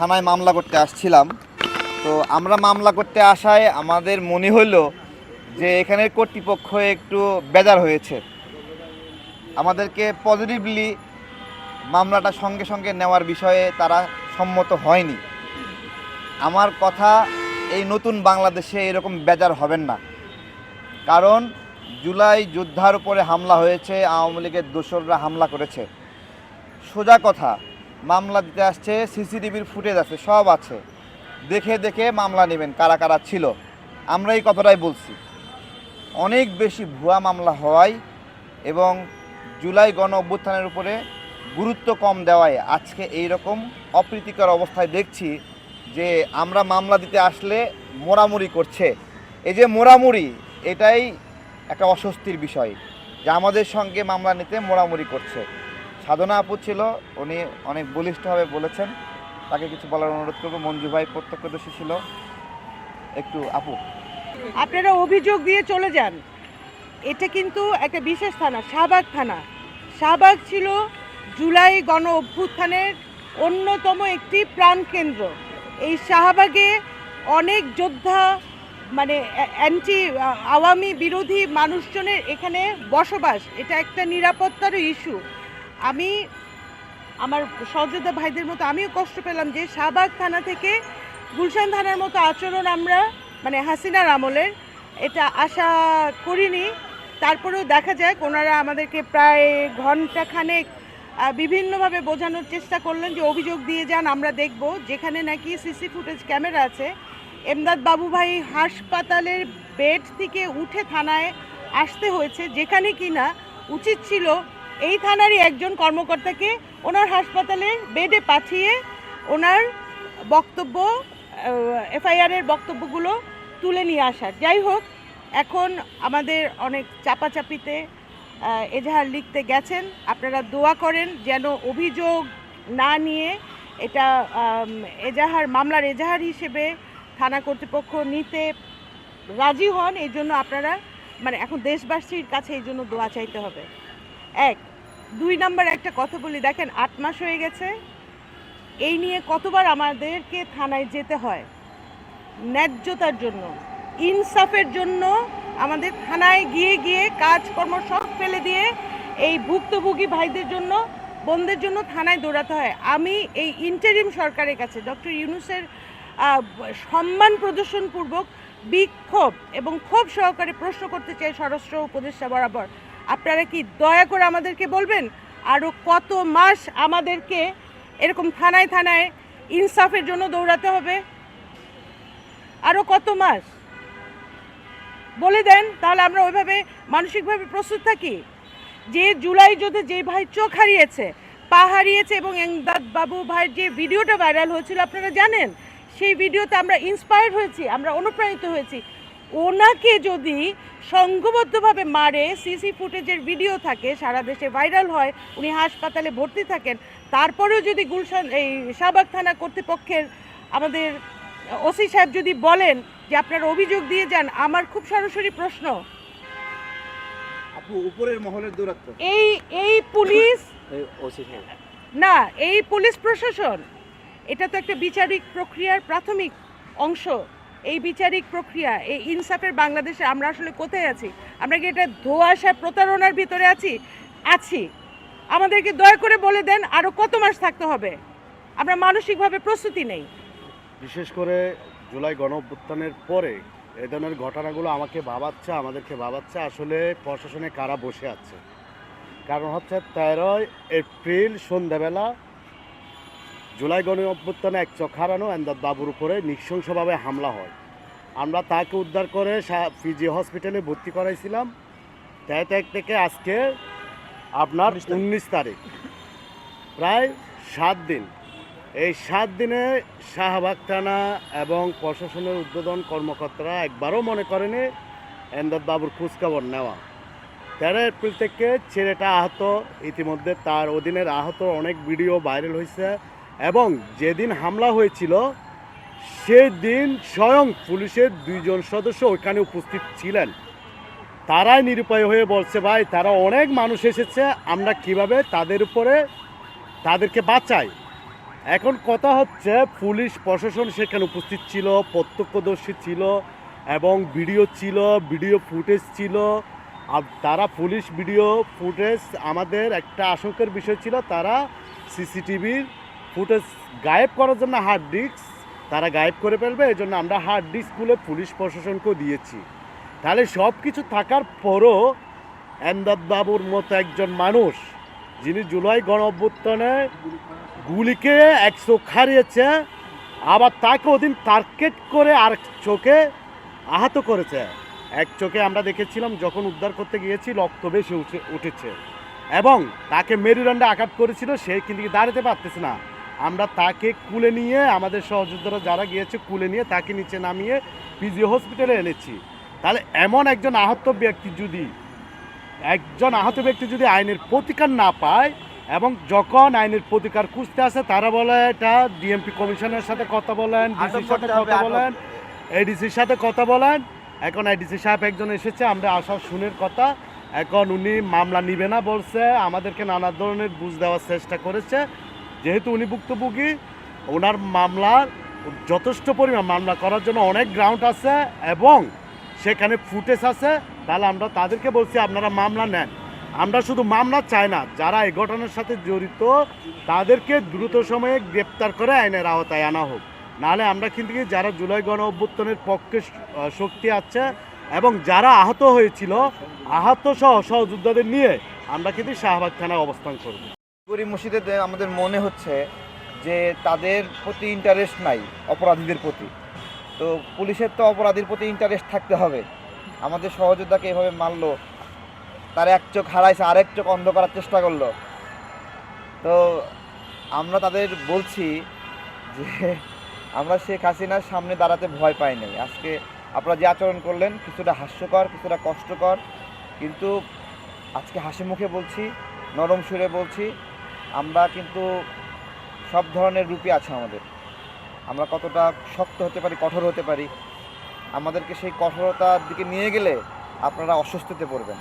থানায় মামলা করতে আসছিলাম। তো আমরা মামলা করতে আসায় আমাদের মনে হলো যে এখানের কর্তৃপক্ষ একটু বেজার হয়েছে। আমাদেরকে পজিটিভলি মামলাটা সঙ্গে সঙ্গে নেওয়ার বিষয়ে তারা সম্মত হয়নি। আমার কথা, এই নতুন বাংলাদেশে এরকম বেজার হবেন না। কারণ জুলাই যোদ্ধার উপরে হামলা হয়েছে, আওয়ামী লীগের দোসররা হামলা করেছে। সোজা কথা মামলা দিতে আসছে, সিসিটিভির ফুটেজ আছে, সব আছে। দেখে দেখে মামলা নেবেন, কারা কারা ছিল। আমরা এই কথাটাই বলছি। অনেক বেশি ভুয়া মামলা হওয়ায় এবং জুলাই গণ অভ্যুত্থানের উপরে গুরুত্ব কম দেওয়ায় আজকে এই রকম অপ্রীতিকর অবস্থায় দেখছি যে আমরা মামলা দিতে আসলে মোড়ামুড়ি করছে। এই যে মোড়ামুড়ি, এটাই একটা অস্বস্তির বিষয় যে আমাদের সঙ্গে মামলা নিতে মোড়ামুড়ি করছে। সাধনা আপু ছিল, উনি অনেক বলিষ্ঠভাবে বলেছেন। তাকে কিছু বলার অনুরোধ করব। মঞ্জু ভাই প্রত্যক্ষদর্শী ছিল। একটু আপু। আপনারা অভিযোগ দিয়ে চলে যান। এটা কিন্তু একটা বিশেষ থানা, শাহবাগ থানা। শাহবাগ ছিল জুলাই গণ অভ্যুত্থানের অন্যতম একটি প্রাণকেন্দ্র। এই শাহবাগে অনেক যোদ্ধা মানে অ্যান্টি আওয়ামী বিরোধী মানুষজনের এখানে বসবাস। এটা একটা নিরাপত্তার ইস্যু। আমি, আমার সহযোদ্ধা ভাইদের মতো আমিও কষ্ট পেলাম যে শাহবাগ থানা থেকে গুলশান থানার মতো আচরণ আমরা মানে হাসিনার আমলের, এটা আশা করিনি। তারপরেও দেখা যাক, ওনারা আমাদেরকে প্রায় ঘন্টাখানেক বিভিন্নভাবে বোঝানোর চেষ্টা করলেন যে অভিযোগ দিয়ে যান, আমরা দেখব। যেখানে নাকি সিসি ফুটেজ ক্যামেরা আছে, এমদাদ বাবু ভাই হাসপাতালের বেড থেকে উঠে থানায় আসতে হয়েছে, যেখানে কিনা উচিত ছিল এই থানারই একজন কর্মকর্তাকে ওনার হাসপাতালের বেডে পাঠিয়ে ওনার বক্তব্য এফআইআরের বক্তব্যগুলো তুলে নিয়ে আসার। যাই হোক, এখন আমাদের অনেক চাপাচাপিতে এজাহার লিখতে গেছেন। আপনারা দোয়া করেন যেন অভিযোগ না নিয়ে এটা এজাহার, মামলার এজাহার হিসেবে থানা কর্তৃপক্ষ নিতে রাজি হন। এই জন্য আপনারা মানে এখন দেশবাসীর কাছে এই জন্য দোয়া চাইতে হবে। এক দুই নাম্বার একটা কথা বলি, দেখেন, আট মাস হয়ে গেছে। এই নিয়ে কতবার আমাদেরকে থানায় যেতে হয়, ন্যায্যতার জন্য, ইনসাফের জন্য আমাদের থানায় গিয়ে গিয়ে কাজকর্ম সব ফেলে দিয়ে এই ভুক্তভোগী ভাইদের জন্য, বোনদের জন্য থানায় দৌড়াতে হয়। আমি এই ইন্টারিম সরকারের কাছে, ডক্টর ইউনুসের সম্মান প্রদর্শনপূর্বক বিক্ষোভ এবং ক্ষোভ সহকারে প্রশ্ন করতে চাই স্বরাষ্ট্র উপদেষ্টা বরাবর। আপনারা কি দয়া করে আমাদেরকে বলবেন? আরও কত মাস আমাদেরকে এরকম থানায় থানায় ইনসাফের জন্য দৌড়াতে হবে? আরও কত মাস? বলে দেন, তাহলে আমরা ওইভাবে মানসিকভাবে প্রস্তুত থাকি। যে জুলাই যুদ্ধে যে ভাই চোখ হারিয়েছে, পা হারিয়েছে এবং এমদাদ বাবু ভাইয়ের যে ভিডিওটা ভাইরাল হয়েছিল, আপনারা জানেন? সেই ভিডিওতে আমরা ইন্সপায়ার্ড হয়েছি, আমরা অনুপ্রাণিত হয়েছি। ওনাকে যদি সংঘবদ্ধভাবে মারে সিসি ফুটেজের ভিডিও থাকে সারা দেশে ভাইরাল হয় উনি হাসপাতালে ভর্তি থাকেন। তারপরেও যদি গুলশান এই শাহবাগ থানা কর্তৃপক্ষের আমাদের ওসি সাহেব যদি বলেন যে আপনারা অভিযোগ দিয়ে যান আমার খুব সরাসরি প্রশ্ন। আপু উপরের মহলের দূরত্ব এই এই পুলিশ ওসি না এই পুলিশ প্রশাসন এটা তো একটা বিচারিক প্রক্রিয়ার প্রাথমিক অংশ। এই বিচারিক প্রক্রিয়া, এই ইনসাফের বাংলাদেশে আমরা আসলে কোথায় আছি? আমরা কি এটা ধোয়াশা প্রতারণার ভিতরে আছি? আছি। আমাদেরকে দয়া করে বলে দেন আরও কত মাস থাকতে হবে। আমরা মানসিকভাবে প্রস্তুতি নেই। বিশেষ করে জুলাই গণ পরে এ ধরনের ঘটনাগুলো আমাকে ভাবাচ্ছে, আমাদেরকে ভাবাচ্ছে, আসলে প্রশাসনে কারা বসে আছে। কারণ হচ্ছে তেরোই এপ্রিল সন্ধ্যাবেলা জুলাই গণ অভ্যুত্থানে এক চোখ হারানো এন্দাদ বাবুর উপরে নৃশংসভাবে হামলা হয়। আমরা তাকে উদ্ধার করে পিজি হসপিটালে ভর্তি করাইছিলাম। তেরো তারিখ থেকে আজকে আপনার উনিশ তারিখ। প্রায় সাত দিন। এই সাত দিনে শাহবাগ থানা এবং প্রশাসনের উদ্বোধন কর্মকর্তারা একবারও মনে করেনি এমদাদ বাবুর খোঁজখবর নেওয়া। তেরো এপ্রিল থেকে ছেলেটা আহত। ইতিমধ্যে তার অধীনের আহত অনেক ভিডিও ভাইরাল হয়েছে। এবং যেদিন হামলা হয়েছিল সেই দিন স্বয়ং পুলিশের দুইজন সদস্য ওইখানে উপস্থিত ছিলেন। তারাই নিরুপায় হয়ে বলছে, ভাই, তারা অনেক মানুষ এসেছে, আমরা কীভাবে তাদের উপরে, তাদেরকে বাঁচাই? এখন কথা হচ্ছে, পুলিশ প্রশাসন সেখানে উপস্থিত ছিল, প্রত্যক্ষদর্শী ছিল এবং ভিডিও ছিল, ভিডিও ফুটেজ ছিল। আর তারা পুলিশ ভিডিও ফুটেজ, আমাদের একটা আশঙ্কার বিষয় ছিল, তারা সিসিটিভির ফুটেজ গায়েব করার জন্য হার্ড ডিস্ক তারা গায়েব করে ফেলবে, এই জন্য আমরা হার্ড ডিস্ক খুলে পুলিশ প্রশাসনকেও দিয়েছি। তাহলে সব কিছু থাকার পরও এমদাদ বাবুর মতো একজন মানুষ, যিনি জুলাই গণ অভ্যুত্থানে গুলিকে এক চোখ হারিয়েছে আবার তাকে ওদিন টার্গেট করে আর চোখে আহত করেছে। এক চোখে আমরা দেখেছিলাম যখন উদ্ধার করতে গিয়েছি, রক্ত বেশি উঠেছে। এবং তাকে মেরুদণ্ডে আঘাত করেছিল, সে কিন্তু দাঁড়াতে পারতেছে না। আমরা তাকে কুলে নিয়ে আমাদের সহযোদ্ধারা যারা গিয়েছে কুলে নিয়ে তাকে নিচে নামিয়ে পিজি হসপিটালে এনেছি। তাহলে এমন একজন আহত ব্যক্তি যদি একজন আহত ব্যক্তি যদি আইনের প্রতিকার না পায় এবং যখন আইনের প্রতিকার খুঁজতে আসে তারা বলে এটা ডিএমপি কমিশনের সাথে কথা বলেন ডিসির সাথে কথা বলেন এডিসির সাথে কথা বলেন। এখন এডিসি সাহেব একজন এসেছে আমরা আসার শুনের কথা। এখন উনি মামলা নিবে না বলছে আমাদেরকে নানা ধরনের বুঝ দেওয়ার চেষ্টা করেছে। যেহেতু উনি ভুক্তভোগী, ওনার মামলার যথেষ্ট পরিমাণ মামলা করার জন্য অনেক গ্রাউন্ড আছে এবং সেখানে ফুটেজ আছে। তাহলে আমরা তাদেরকে বলছি, আপনারা মামলা নেন। আমরা শুধু মামলা চাই না, যারা এই ঘটনার সাথে জড়িত, তাদেরকে দ্রুত সময়ে গ্রেপ্তার করে আইনের আওতায় আনা হোক। নাহলে আমরা কিন্তু যারা জুলাই গণ অভ্যুত্থানের পক্ষে শক্তি আছে এবং যারা আহত হয়েছিল, আহত সহ সহযোদ্ধাদের নিয়ে আমরা কিন্তু শাহবাগ থানায় অবস্থান করব। গরিব মসজিদে আমাদের মনে হচ্ছে যে তাদের প্রতি ইন্টারেস্ট নাই, অপরাধীদের প্রতি। তো পুলিশের তো অপরাধীর প্রতি ইন্টারেস্ট থাকতে হবে। আমাদের সহযোদ্ধাকে এভাবে মারলো, তার এক চোখ হারাইছে, আরেক চোখ অন্ধ করার চেষ্টা করল। তো আমরা তাদের বলছি যে আমরা শেখ হাসিনার সামনে দাঁড়াতে ভয় পাই নাই। আজকে আপনারা যে আচরণ করলেন, কিছুটা হাস্যকর, কিছুটা কষ্টকর, কিন্তু আজকে হাসি মুখে বলছি, নরম সুরে বলছি আমরা কিন্তু সব ধরনের রূপই আছে আমাদের। আমরা কতটা শক্ত হতে পারি, কঠোর হতে পারি, আমাদেরকে সেই কঠোরতার দিকে নিয়ে গেলে আপনারা অস্বস্তিতে পড়বেন।